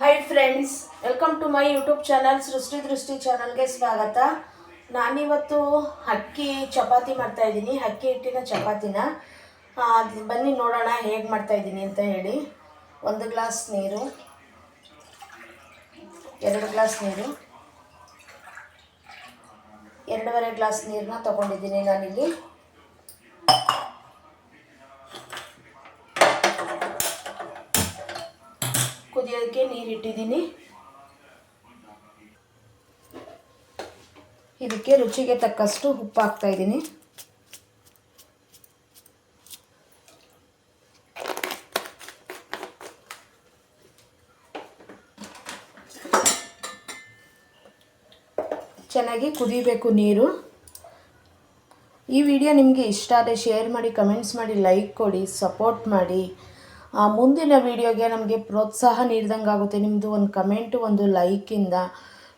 Hi friends welcome to my YouTube channel Srushti Drushti ಚಾನಲ್ಗೆ ಸ್ವಾಗತ. ನಾನಿವತ್ತು ಅಕ್ಕಿ ಚಪಾತಿ ಮಾಡ್ತಾ ಇದ್ದೀನಿ, ಅಕ್ಕಿ ಹಿಟ್ಟಿನ ಚಪಾತಿನ. ಬನ್ನಿ ನೋಡೋಣ ಹೇಗೆ ಮಾಡ್ತಾ ಇದ್ದೀನಿ ಅಂತ ಹೇಳಿ. ಒಂದು ಗ್ಲಾಸ್ ನೀರು, ಎರಡು ಗ್ಲಾಸ್ ನೀರು. ಎರಡೂವರೆ ಗ್ಲಾಸ್ ನೀರನ್ನ ತೊಗೊಂಡಿದ್ದೀನಿ ನಾನಿಲ್ಲಿ. ಇಟ್ಟಿದ್ದೀನಿ ಇದಕ್ಕೆ ರುಚಿಗೆ ತಕ್ಕಷ್ಟು ಉಪ್ಪು ಹಾಕ್ತಾ ಇದ್ದೀನಿ. ಚೆನ್ನಾಗಿ ಕುದಿಬೇಕು ನೀರು. ಈ ವಿಡಿಯೋ ನಿಮಗೆ ಇಷ್ಟ ಆದರೆ ಶೇರ್ ಮಾಡಿ, ಕಮೆಂಟ್ಸ್ ಮಾಡಿ, ಲೈಕ್ ಕೊಡಿ, ಸಪೋರ್ಟ್ ಮಾಡಿ. ಮುಂದಿನ ವಿಡಿಯೋಗೆ ನಮಗೆ ಪ್ರೋತ್ಸಾಹ ನೀಡ್ದಂಗೆ ಆಗುತ್ತೆ. ನಿಮ್ಮದು ಒಂದು ಕಮೆಂಟು ಒಂದು ಲೈಕಿಂದ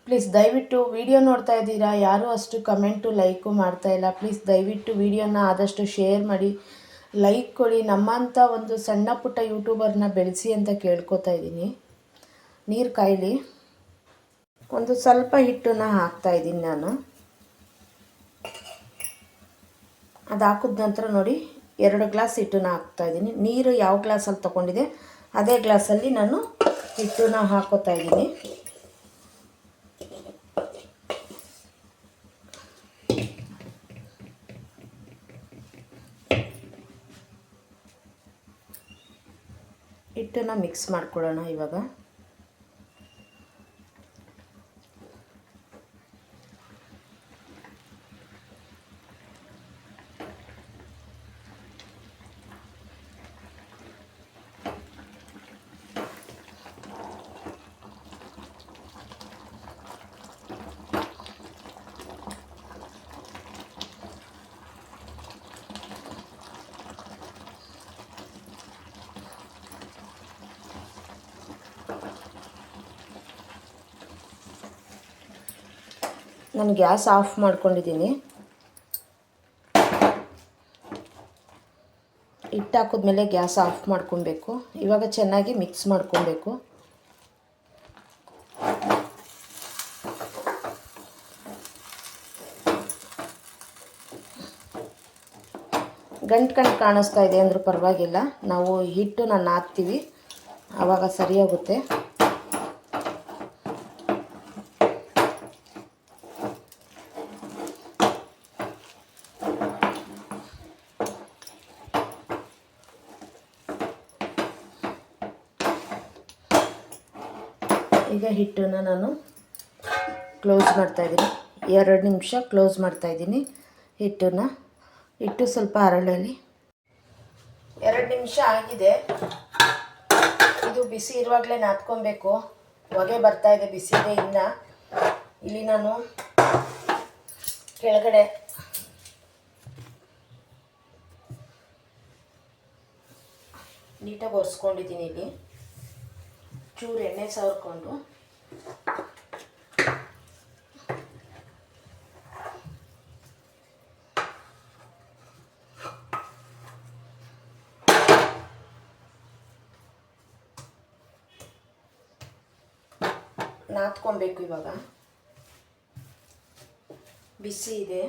ಪ್ಲೀಸ್ ದಯವಿಟ್ಟು ವಿಡಿಯೋ ನೋಡ್ತಾ ಇದ್ದೀರಾ? ಯಾರೂ ಅಷ್ಟು ಕಮೆಂಟು ಲೈಕು ಮಾಡ್ತಾ ಇಲ್ಲ. ಪ್ಲೀಸ್ ದಯವಿಟ್ಟು ವಿಡಿಯೋನ ಆದಷ್ಟು ಶೇರ್ ಮಾಡಿ. ಲೈಕ್ ಕೊಡಿ. ನಮ್ಮಂಥ ಒಂದು ಸಣ್ಣ ಪುಟ್ಟ ಯೂಟ್ಯೂಬರ್ನ ಬೆಳೆಸಿ ಅಂತ ಕೇಳ್ಕೊತಾ ಇದ್ದೀನಿ. ನೀರು ಕಾಯಲಿ. ಒಂದು ಸ್ವಲ್ಪ ಹಿಟ್ಟನ್ನ ಹಾಕ್ತಾ ಇದ್ದೀನಿ ನಾನು. ಅದು ಹಾಕಿದ ನಂತರ ನೋಡಿ. ಎರಡು ಗ್ಲಾಸ್ ಹಿಟ್ಟನ್ನ ಹಾಕ್ತಾ ಇದ್ದೀನಿ. ನೀರು ಯಾವ ಗ್ಲಾಸಲ್ಲಿ ತೊಗೊಂಡಿದೆ ಅದೇ ಗ್ಲಾಸಲ್ಲಿ ನಾನು ಹಿಟ್ಟನ್ನ ಹಾಕೋತಾ ಇದ್ದೀನಿ. ಹಿಟ್ಟನ್ನ ಮಿಕ್ಸ್ ಮಾಡ್ಕೊಳ್ಳೋಣ ಇವಾಗ. ನಾನು ಗ್ಯಾಸ್ ಆಫ್ ಮಾಡ್ಕೊಂಡಿದ್ದೀನಿ. ಹಿಟ್ಟು ಹಾಕಿದ್ಮೇಲೆ ಗ್ಯಾಸ್ ಆಫ್ ಮಾಡ್ಕೊಬೇಕು. ಇವಾಗ ಚೆನ್ನಾಗಿ ಮಿಕ್ಸ್ ಮಾಡ್ಕೊಬೇಕು. ಗಂಟು ಗಂಟು ಕಾಣಿಸ್ತಾ ಇದೆ ಅಂದರೂ ಪರವಾಗಿಲ್ಲ. ನಾವು ಹಿಟ್ಟು ನಾನು ಹಾಕ್ತೀವಿ ಆವಾಗ ಸರಿಯಾಗುತ್ತೆ ಈಗ ಹಿಟ್ಟನ್ನು ನಾನು ಕ್ಲೋಸ್ ಮಾಡ್ತಾಯಿದ್ದೀನಿ ಎರಡು ನಿಮಿಷ ಕ್ಲೋಸ್ ಮಾಡ್ತಾಯಿದ್ದೀನಿ ಹಿಟ್ಟನ್ನು. ಹಿಟ್ಟು ಸ್ವಲ್ಪ ಅರಳಲಿ. ಎರಡು ನಿಮಿಷ ಆಗಿದೆ. ಇದು ಬಿಸಿ ಇರುವಾಗಲೇ ನಾದ್ಕೊಬೇಕು. ಹೊಗೆ ಬರ್ತಾ ಇದೆ ಬಿಸಿ ಇದೆ ಇನ್ನು ಇಲ್ಲಿ ನಾನು ಕೆಳಗಡೆ ನೀಟಾಗಿ ಒರೆಸ್ಕೊಂಡಿದ್ದೀನಿ ಇಲ್ಲಿ. ಚೂರು ಎಣ್ಣೆ ಸವರ್ಕೊಂಡು ನಾದ್ಕೊಬೇಕು ಇವಾಗ ಬಿಸಿ ಇದೆ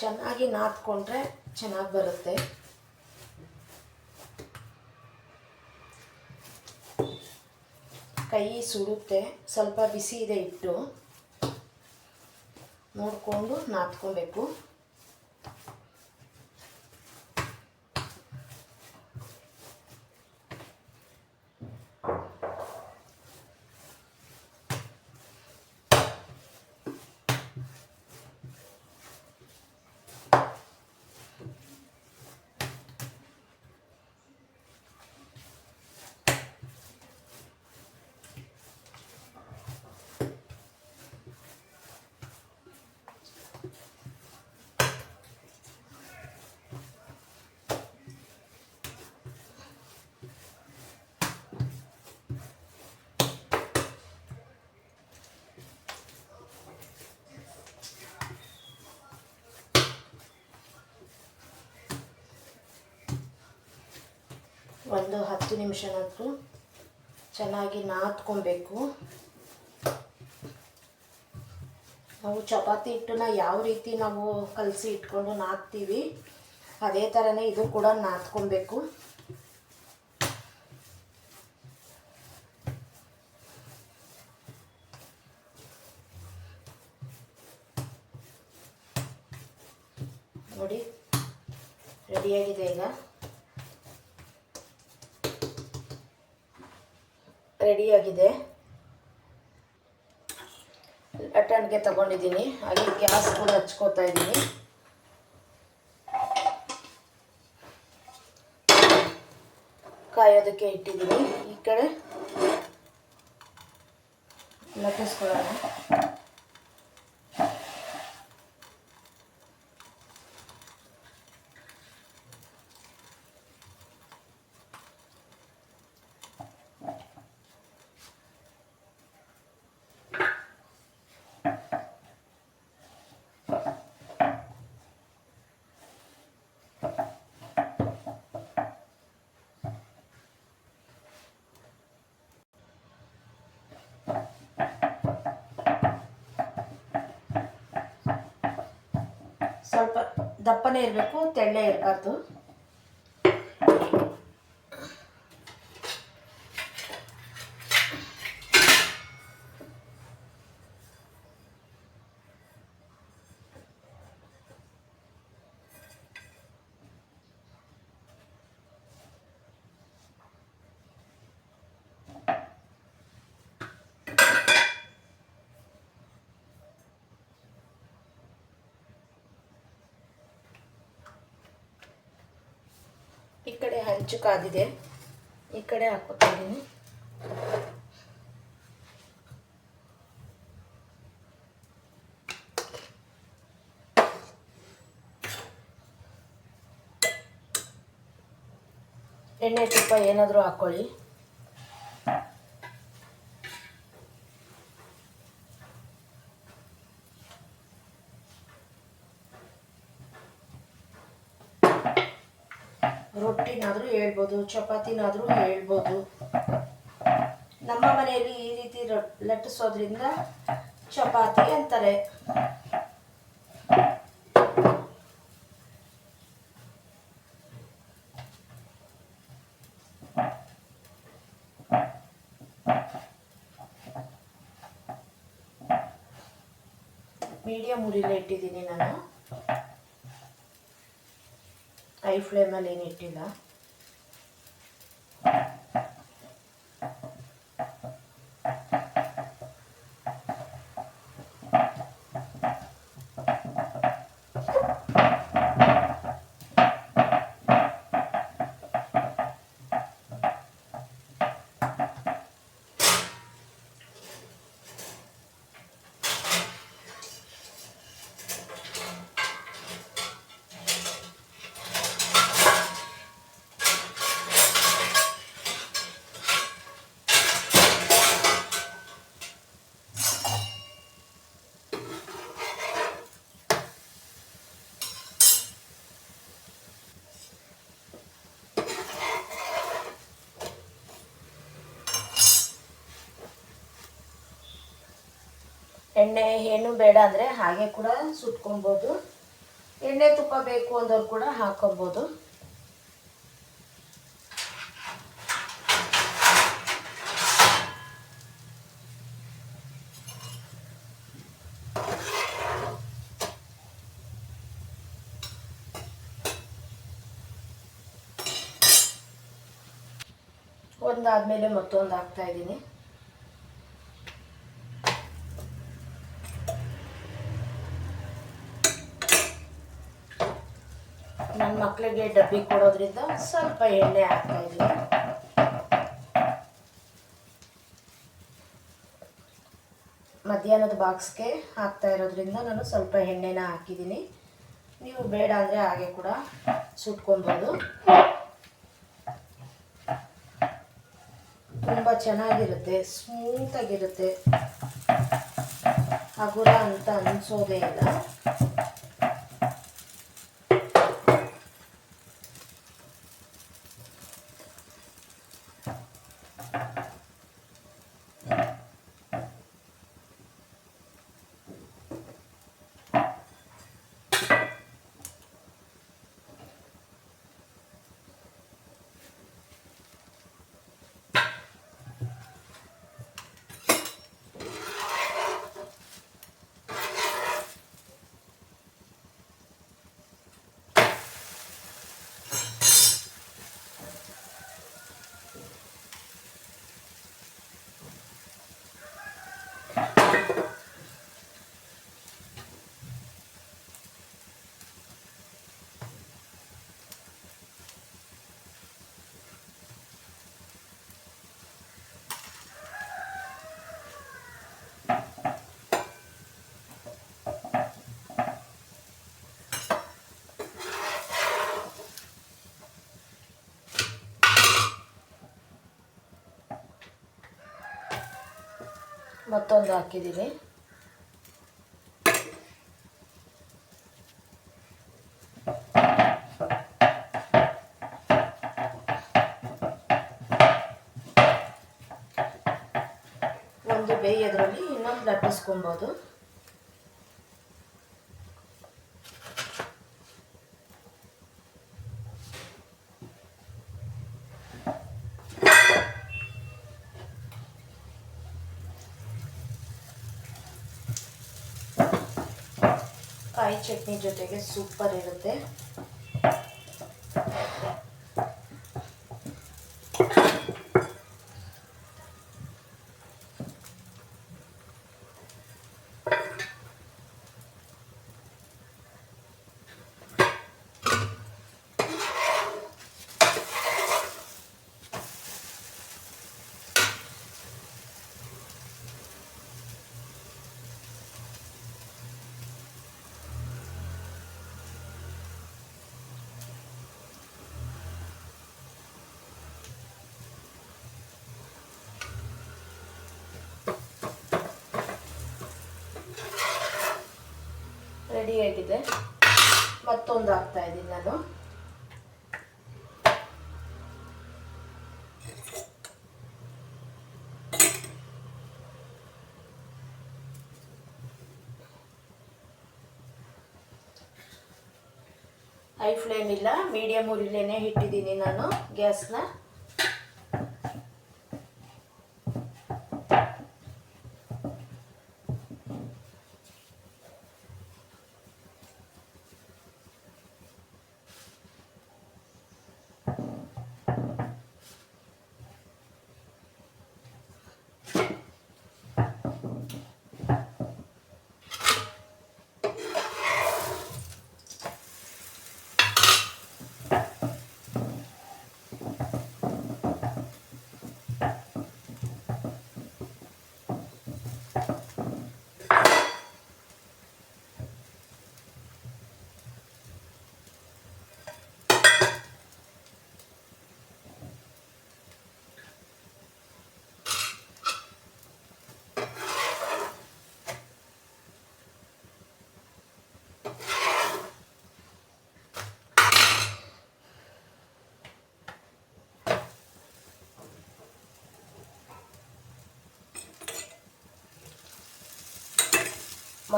ಚೆನ್ನಾಗಿ ನಾದ್ಕೊಂಡ್ರೆ ಚೆನ್ನಾಗಿ ಬರುತ್ತೆ. ಕೈ ಸುಡುತ್ತೆ ಸ್ವಲ್ಪ ಬಿಸಿ ಇದೆ ಇಟ್ಟು ನೋಡಿಕೊಂಡು ನಾದ್ಕೊಬೇಕು. ಒಂದು ಹತ್ತು ನಿಮಿಷನಾದರೂ ಚೆನ್ನಾಗಿ ನಾದ್ಕೊಬೇಕು. ನಾವು ಚಪಾತಿ ಹಿಟ್ಟನ್ನ ಯಾವ ರೀತಿ ನಾವು ಕಲಸಿ ಇಟ್ಕೊಂಡು ನಾದ್ತೀವಿ, ಅದೇ ಥರನೇ ಇದು ಕೂಡ ನಾದ್ಕೊಬೇಕು. ನೋಡಿ, ರೆಡಿಯಾಗಿದೆ ಈಗ. ರೆಡಿಯಾಗಿದೆ. ಲಟ್ಟಣಿಗೆ ತಗೊಂಡಿದ್ದೀನಿ. ಹಾಗೆ ಗ್ಯಾಸ್ ಕೂಡ ಹಚ್ಕೋತಾ ಇದ್ದೀನಿ. ಕಾಯೋದಕ್ಕೆ ಇಟ್ಟಿದ್ದೀನಿ. ಈ ಕಡೆ ಲಟ್ಟಿಸ್ಕೊಳ್ಳೋಣ. ಸ್ವಲ್ಪ ದಪ್ಪನೇ ಇರಬೇಕು ತೆಳ್ಳೆ ಇರಬಾರ್ದು ಈ ಕಡೆ ಹಂಚು ಕಾದಿದೆ. ಈ ಕಡೆ ಹಾಕೋತಿದ್ದೀನಿ ಎಣ್ಣೆ ತುಪ್ಪ ಏನಾದರೂ ಹಾಕ್ಕೊಳ್ಳಿ ರೊಟ್ಟಿನಾದರೂ ಹೇಳ್ಬೋದು, ಚಪಾತಿನಾದರೂ ಹೇಳ್ಬೋದು. ನಮ್ಮ ಮನೆಯಲ್ಲಿ ಈ ರೀತಿ ಲಟ್ಟಿಸೋದ್ರಿಂದ ಚಪಾತಿ ಅಂತಾರೆ. ಮೀಡಿಯಂ ಉರಿಲೇ ಇಟ್ಟಿದ್ದೀನಿ ನಾನು. ಹೈ ಫ್ಲೇಮಲ್ಲಿ ಏನು ಎಣ್ಣೆ ಏನು ಬೇಡ ಅಂದರೆ ಹಾಗೆ ಕೂಡ ಸುಟ್ಕೊಬೋದು ಎಣ್ಣೆ ತುಪ್ಪ ಬೇಕು ಅಂದವ್ರು ಕೂಡ ಹಾಕೋಬೋದು ಒಂದಾದ್ಮೇಲೆ ಮತ್ತೊಂದು ಹಾಕ್ತಾ ಇದ್ದೀನಿ. ನನ್ನ ಮಕ್ಕಳಿಗೆ ಡಬ್ಬಿ ಕೊಡೋದ್ರಿಂದ ಸ್ವಲ್ಪ ಎಣ್ಣೆ ಹಾಕ್ತಾ ಇದ್ದೀನಿ ಮಧ್ಯಾಹ್ನದ ಬಾಕ್ಸ್ಗೆ ಹಾಕ್ತಾ ಇರೋದ್ರಿಂದ ನಾನು ಸ್ವಲ್ಪ ಎಣ್ಣೆನ ಹಾಕಿದ್ದೀನಿ. ನೀವು ಬೇಡ ಅಂದರೆ ಹಾಗೆ ಕೂಡ ಸುಟ್ಕೊಬೋದು. ತುಂಬ ಚೆನ್ನಾಗಿರುತ್ತೆ ಸ್ಮೂತಾಗಿರುತ್ತೆ ಹಗುರ ಅಂತ ಅನಿಸೋದೇ ಇಲ್ಲ. ಮತ್ತೊಂದು ಹಾಕಿದ್ದೀನಿ. ಒಂದು ಬೇಯೋದ್ರಲ್ಲಿ ಇನ್ನೊಂದು ಲಟ್ಟಿಸ್ಕೊಬೋದು. ಕಾಯಿ ಚಟ್ನಿ ಜೊತೆಗೆ ಸೂಪರ್ ಇರುತ್ತೆ ರೆಡಿಯಾಗಿದೆ ಮತ್ತೊಂದು ಹಾಕ್ತಾ ಇದ್ದೀನಿ ನಾನು. ಹೈ ಫ್ಲೇಮ್ ಇಲ್ಲ ಮೀಡಿಯಮ್ ಉರಿಲೇನೆ ಇಟ್ಟಿದ್ದೀನಿ ನಾನು ಗ್ಯಾಸ್ನ.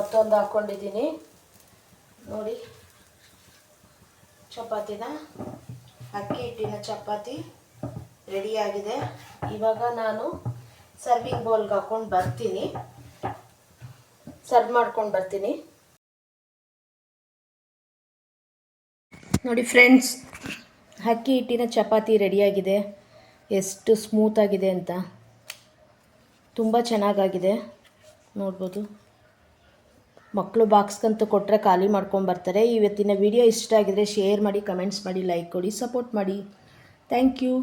ಮತ್ತೊಂದು ಹಾಕ್ಕೊಂಡಿದ್ದೀನಿ ನೋಡಿ. ಚಪಾತಿನ. ಅಕ್ಕಿ ಹಿಟ್ಟಿನ ಚಪಾತಿ ರೆಡಿಯಾಗಿದೆ ಇವಾಗ ನಾನು ಸರ್ವಿಂಗ್ ಬೌಲ್ಗೆ ಹಾಕ್ಕೊಂಡು ಬರ್ತೀನಿ. ಸರ್ವ್ ಮಾಡ್ಕೊಂಡು ಬರ್ತೀನಿ. ನೋಡಿ ಫ್ರೆಂಡ್ಸ್ ಅಕ್ಕಿ ಹಿಟ್ಟಿನ ಚಪಾತಿ ರೆಡಿಯಾಗಿದೆ ಎಷ್ಟು ಸ್ಮೂತಾಗಿದೆ ಅಂತ. ತುಂಬ ಚೆನ್ನಾಗಾಗಿದೆ. ನೋಡ್ಬೋದು. ಮಕ್ಕಳು ಬಾಕ್ಸ್ಗಂತೂ ಕೊಟ್ಟರೆ ಖಾಲಿ ಮಾಡ್ಕೊಂಬರ್ತಾರೆ ಇವತ್ತಿನ ವಿಡಿಯೋ ಇಷ್ಟ ಆಗಿದರೆ ಶೇರ್ ಮಾಡಿ ಕಮೆಂಟ್ಸ್ ಮಾಡಿ ಲೈಕ್ ಕೊಡಿ ಸಪೋರ್ಟ್ ಮಾಡಿ. Thank you